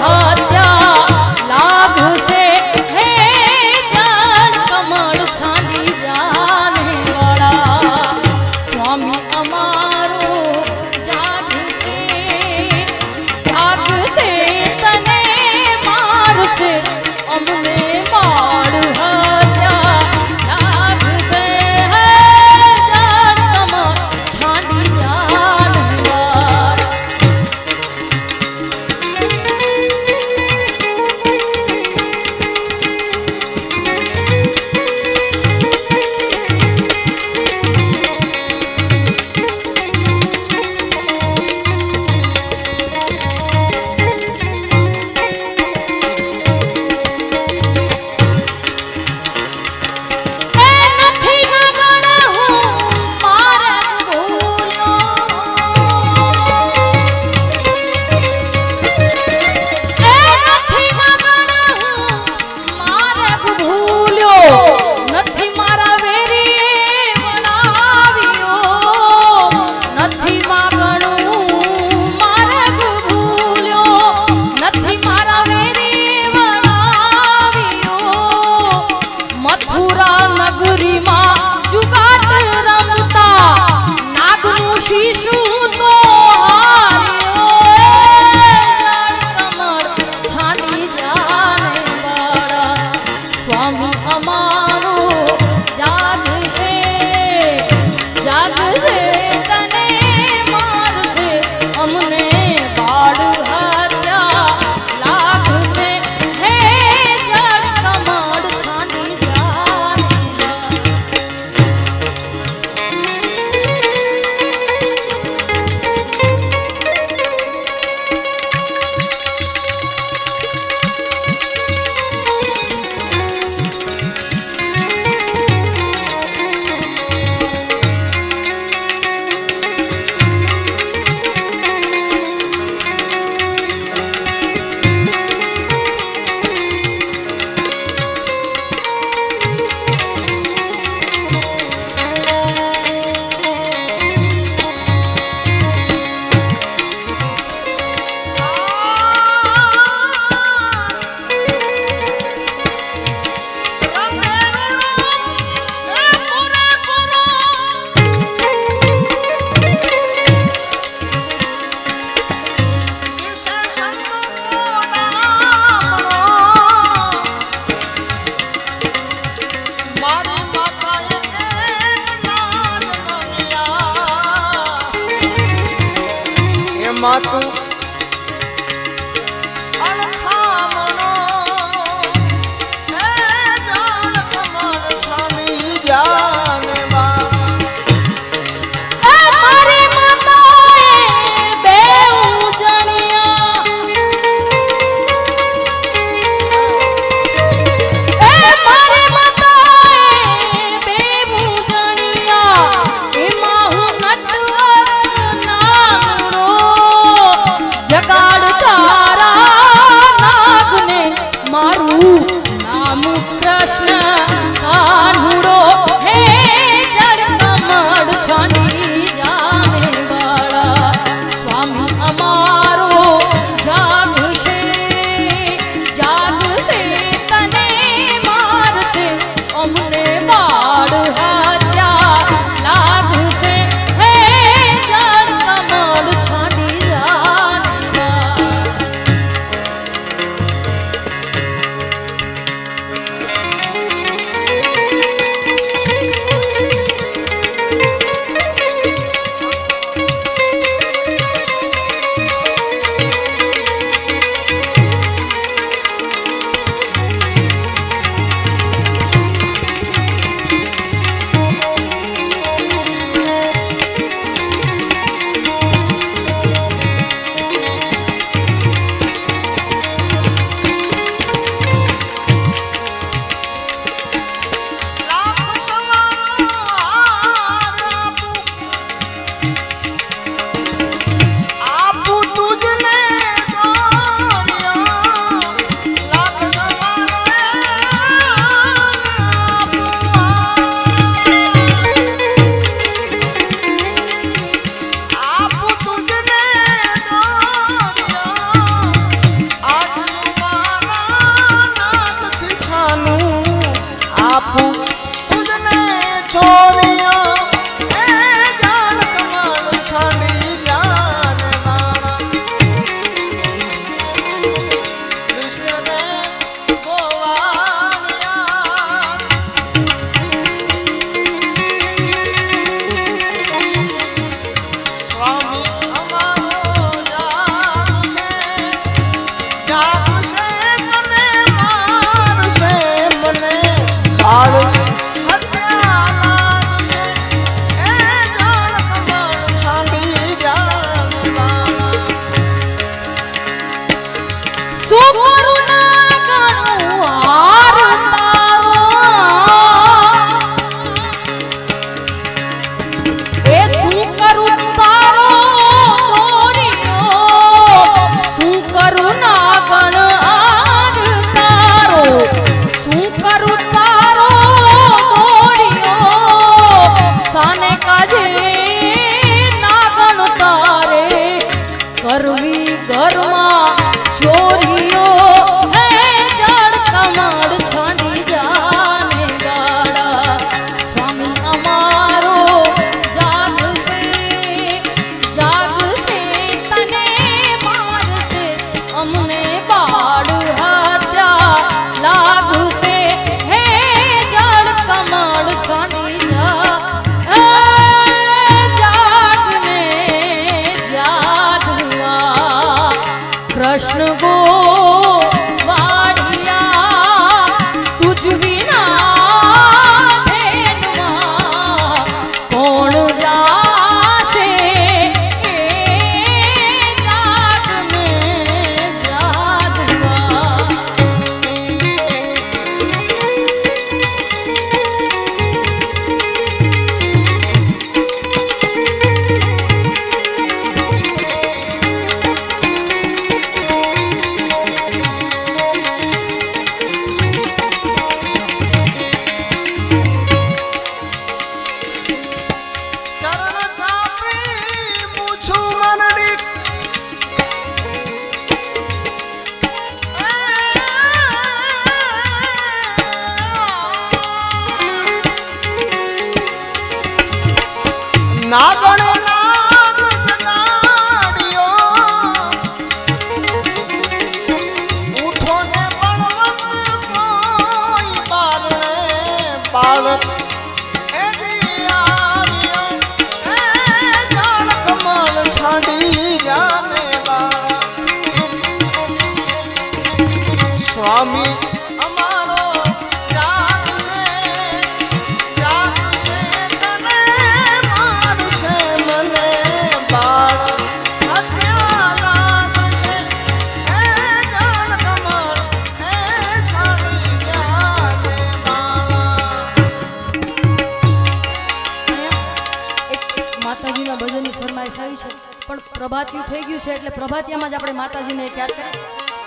하 啊真是 અમી માતાજીના ભજનની ફરમાઈશ આવી છે પણ પ્રભાતિયું થઈ ગયું છે એટલે પ્રભાતિયામાં જ આપણે માતાજીને એક યાદ કરીએ.